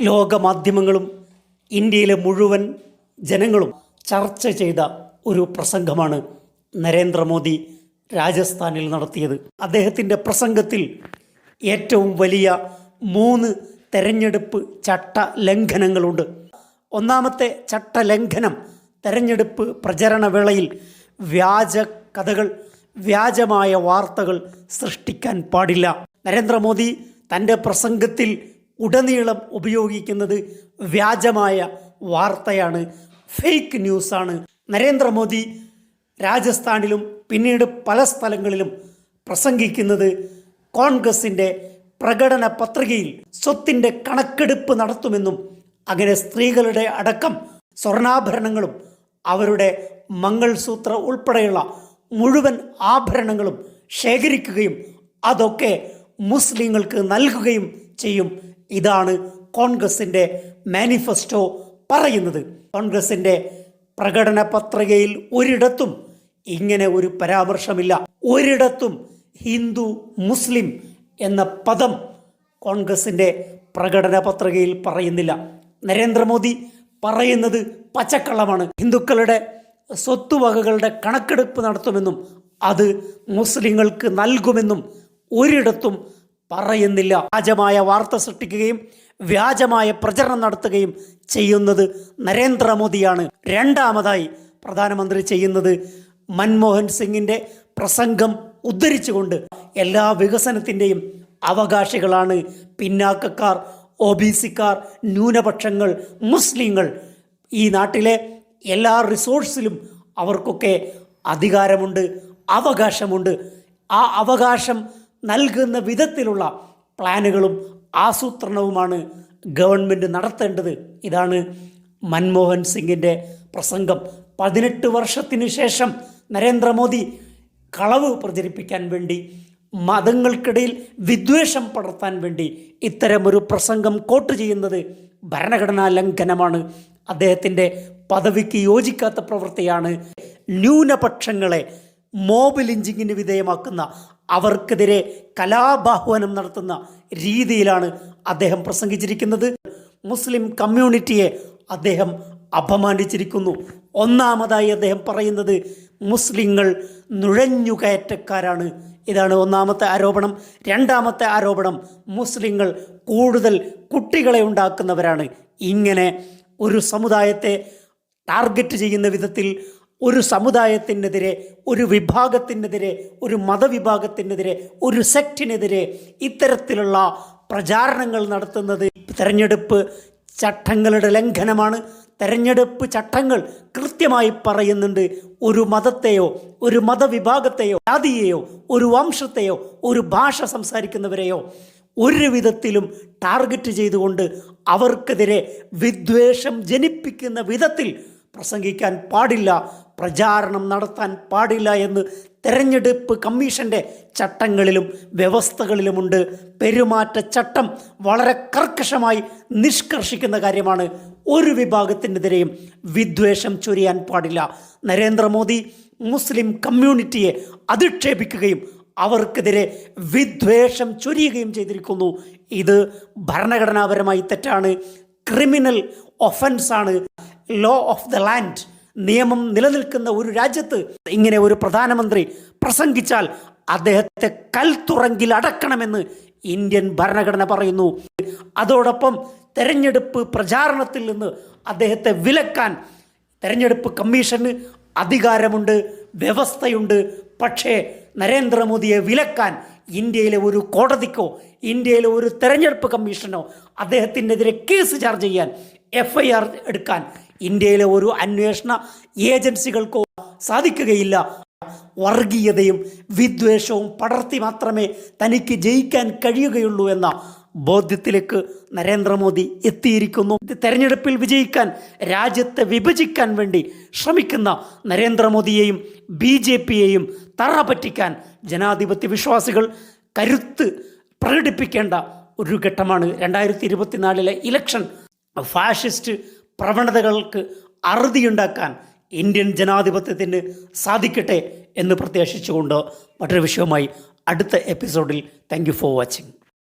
ലോകമാധ്യമങ്ങളും ഇന്ത്യയിലെ മുഴുവൻ ജനങ്ങളും ചർച്ച ചെയ്ത ഒരു പ്രസംഗമാണ് നരേന്ദ്രമോദി രാജസ്ഥാനിൽ നടത്തിയത്. അദ്ദേഹത്തിന്റെ പ്രസംഗത്തിൽ ഏറ്റവും വലിയ മൂന്ന് തെരഞ്ഞെടുപ്പ് ചട്ട ലംഘനങ്ങളുണ്ട് ഒന്നാമത്തെ ചട്ട ലംഘനം തെരഞ്ഞെടുപ്പ് പ്രചരണ വേളയിൽ വ്യാജ കഥകൾ വ്യാജമായ വാർത്തകൾ സൃഷ്ടിക്കാൻ പാടില്ല. നരേന്ദ്രമോദി തന്റെ പ്രസംഗത്തിൽ ഉടനീളം ഉപയോഗിക്കുന്നത് വ്യാജമായ വാർത്തയാണ് ഫേക്ക് ന്യൂസാണ് നരേന്ദ്രമോദി രാജസ്ഥാനിലും പിന്നീട് പല സ്ഥലങ്ങളിലും പ്രസംഗിക്കുന്നത് കോൺഗ്രസിന്റെ പ്രകടന പത്രികയിൽ സ്വത്തിന്റെ കണക്കെടുപ്പ് നടത്തുമെന്നും അങ്ങനെ സ്ത്രീകളുടെ അടക്കം സ്വർണാഭരണങ്ങളും അവരുടെ മംഗൾസൂത്ര ഉൾപ്പെടെയുള്ള മുഴുവൻ ആഭരണങ്ങളും ശേഖരിക്കുകയും അതൊക്കെ മുസ്ലിങ്ങൾക്ക് നൽകുകയും ചെയ്യും ഇതാണ് കോൺഗ്രസിന്റെ മാനിഫെസ്റ്റോ പറയുന്നത്. കോൺഗ്രസിന്റെ പ്രകടന പത്രികയിൽ ഒരിടത്തും ഇങ്ങനെ ഒരു പരാമർശമില്ല. ഒരിടത്തും ഹിന്ദു മുസ്ലിം എന്ന പദം കോൺഗ്രസിന്റെ പ്രകടന പത്രികയിൽ പറയുന്നില്ല. നരേന്ദ്രമോദി പറയുന്നത് പച്ചക്കള്ളമാണ്. ഹിന്ദുക്കളുടെ സ്വത്തുവകകളുടെ കണക്കെടുപ്പ് നടത്തുമെന്നും അത് മുസ്ലിങ്ങൾക്ക് നൽകുമെന്നും ഒരിടത്തും പറയുന്നില്ല. വ്യാജമായ വാർത്ത സൃഷ്ടിക്കുകയും വ്യാജമായ പ്രചരണം നടത്തുകയും ചെയ്യുന്നത് നരേന്ദ്രമോദിയാണ്. രണ്ടാമതായി പ്രധാനമന്ത്രി ചെയ്യുന്നത് മൻമോഹൻ സിംഗിന്റെ പ്രസംഗം ഉദ്ധരിച്ചുകൊണ്ട് എല്ലാ വികസനത്തിന്റെയും അവകാശികളാണ്. പിന്നാക്കക്കാർ ഒ ബി സിക്കാർ ന്യൂനപക്ഷങ്ങൾ മുസ്ലിങ്ങൾ. ഈ നാട്ടിലെ എല്ലാ റിസോഴ്സിലും അവർക്കൊക്കെ അധികാരമുണ്ട് അവകാശമുണ്ട്. ആ അവകാശം നൽകുന്ന വിധത്തിലുള്ള പ്ലാനുകളും ആസൂത്രണവുമാണ് ഗവൺമെന്റ് നടത്തേണ്ടത്. ഇതാണ് മൻമോഹൻ സിംഗിന്റെ പ്രസംഗം. പതിനെട്ട് വർഷത്തിന് ശേഷം നരേന്ദ്രമോദി കളവ് പ്രചരിപ്പിക്കാൻ വേണ്ടി മതങ്ങൾക്കിടയിൽ വിദ്വേഷം പടർത്താൻ വേണ്ടി ഇത്തരമൊരു പ്രസംഗം കോട്ട് ചെയ്യുന്നത് ഭരണഘടനാ ലംഘനമാണ്. അദ്ദേഹത്തിന്റെ പദവിക്ക് യോജിക്കാത്ത പ്രവൃത്തിയാണ് ന്യൂനപക്ഷങ്ങളെ മോബ് ലിഞ്ചിങ്ങിന് വിധേയമാക്കുന്ന അവർക്കെതിരെ കലാബാഹ്വാനം നടത്തുന്ന രീതിയിലാണ് അദ്ദേഹം പ്രസംഗിച്ചിരിക്കുന്നത്. മുസ്ലിം കമ്മ്യൂണിറ്റിയെ അദ്ദേഹം അപമാനിച്ചിരിക്കുന്നു. ഒന്നാമതായി അദ്ദേഹം പറയുന്നത് മുസ്ലിങ്ങൾ നുഴഞ്ഞുകയറ്റക്കാരാണ്. ഇതാണ് ഒന്നാമത്തെ ആരോപണം. രണ്ടാമത്തെ ആരോപണം മുസ്ലിങ്ങൾ കൂടുതൽ കുട്ടികളെ ഉണ്ടാക്കുന്നവരാണ്. ഇങ്ങനെ ഒരു സമുദായത്തെ ടാർഗറ്റ് ചെയ്യുന്ന വിധത്തിൽ ഒരു സമുദായത്തിനെതിരെ ഒരു വിഭാഗത്തിനെതിരെ ഒരു മതവിഭാഗത്തിനെതിരെ ഒരു സെക്റ്റിനെതിരെ ഇത്തരത്തിലുള്ള പ്രചാരണങ്ങൾ നടത്തുന്നത് തെരഞ്ഞെടുപ്പ് ചട്ടങ്ങളുടെ ലംഘനമാണ്. തെരഞ്ഞെടുപ്പ് ചട്ടങ്ങൾ കൃത്യമായി പറയുന്നുണ്ട് ഒരു മതത്തെയോ ഒരു മതവിഭാഗത്തെയോ ജാതിയെയോ ഒരു വംശത്തെയോ ഒരു ഭാഷ സംസാരിക്കുന്നവരെയോ ഒരു വിധത്തിലും ടാർഗറ്റ് ചെയ്തുകൊണ്ട് അവർക്കെതിരെ വിദ്വേഷം ജനിപ്പിക്കുന്ന വിധത്തിൽ പ്രസംഗിക്കാൻ പാടില്ല. പ്രചാരണം നടത്താൻ പാടില്ല എന്ന് തെരഞ്ഞെടുപ്പ് കമ്മീഷന്റെ ചട്ടങ്ങളിലും വ്യവസ്ഥകളിലുമുണ്ട്. പെരുമാറ്റച്ചട്ടം വളരെ കർക്കശമായി നിഷ്കർഷിക്കുന്ന കാര്യമാണ്. ഒരു വിഭാഗത്തിനെതിരെയും വിദ്വേഷം ചൊരിയാൻ പാടില്ല. നരേന്ദ്രമോദി മുസ്ലിം കമ്മ്യൂണിറ്റിയെ അധിക്ഷേപിക്കുകയും അവർക്കെതിരെ വിദ്വേഷം ചൊരിയുകയും ചെയ്തിരിക്കുന്നു. ഇത് ഭരണഘടനാപരമായി തെറ്റാണ്. ക്രിമിനൽ ഒഫൻസാണ്. ലോ ഓഫ് ദ ലാൻഡ് നിയമം നിലനിൽക്കുന്ന ഒരു രാജ്യത്ത് ഇങ്ങനെ ഒരു പ്രധാനമന്ത്രി പ്രസംഗിച്ചാൽ അദ്ദേഹത്തെ കൽത്തുറങ്കിൽ അടക്കണമെന്ന് ഇന്ത്യൻ ഭരണഘടന പറയുന്നു. അതോടൊപ്പം തെരഞ്ഞെടുപ്പ് പ്രചാരണത്തിൽ നിന്ന് അദ്ദേഹത്തെ വിലക്കാൻ തെരഞ്ഞെടുപ്പ് കമ്മീഷന് അധികാരമുണ്ട് വ്യവസ്ഥയുണ്ട്. പക്ഷേ നരേന്ദ്രമോദിയെ വിലക്കാൻ ഇന്ത്യയിലെ ഒരു കോടതിക്കോ ഇന്ത്യയിലെ ഒരു തെരഞ്ഞെടുപ്പ് കമ്മീഷനോ അദ്ദേഹത്തിനെതിരെ കേസ് ചാർജ് ചെയ്യാൻ എഫ് ഐ ആർ എടുക്കാൻ ഇന്ത്യയിലെ ഒരു അന്വേഷണ ഏജൻസികൾക്കോ സാധിക്കുകയില്ല. വർഗീയതയും വിദ്വേഷവും പടർത്തി മാത്രമേ തനിക്ക് ജയിക്കാൻ കഴിയുകയുള്ളൂ എന്ന ബോധ്യത്തിലേക്ക് നരേന്ദ്രമോദി എത്തിയിരിക്കുന്നു. തെരഞ്ഞെടുപ്പിൽ വിജയിക്കാൻ രാജ്യത്തെ വിഭജിക്കാൻ വേണ്ടി ശ്രമിക്കുന്ന നരേന്ദ്രമോദിയെയും ബി ജെ പിയെയും തറ പറ്റിക്കാൻ ജനാധിപത്യ വിശ്വാസികൾ കരുത്ത് പ്രകടിപ്പിക്കേണ്ട ഒരു ഘട്ടമാണ് രണ്ടായിരത്തി ഇരുപത്തിനാലിലെ ഇലക്ഷൻ. ഫാഷിസ്റ്റ് പ്രവണതകൾക്ക് അറുതിയുണ്ടാക്കാൻ ഇന്ത്യൻ ജനാധിപത്യത്തിന് സാധിക്കട്ടെ എന്ന് പ്രത്യാശിച്ചുകൊണ്ട് മറ്റൊരു വിഷയവുമായി അടുത്ത എപ്പിസോഡിൽ. Thank for watching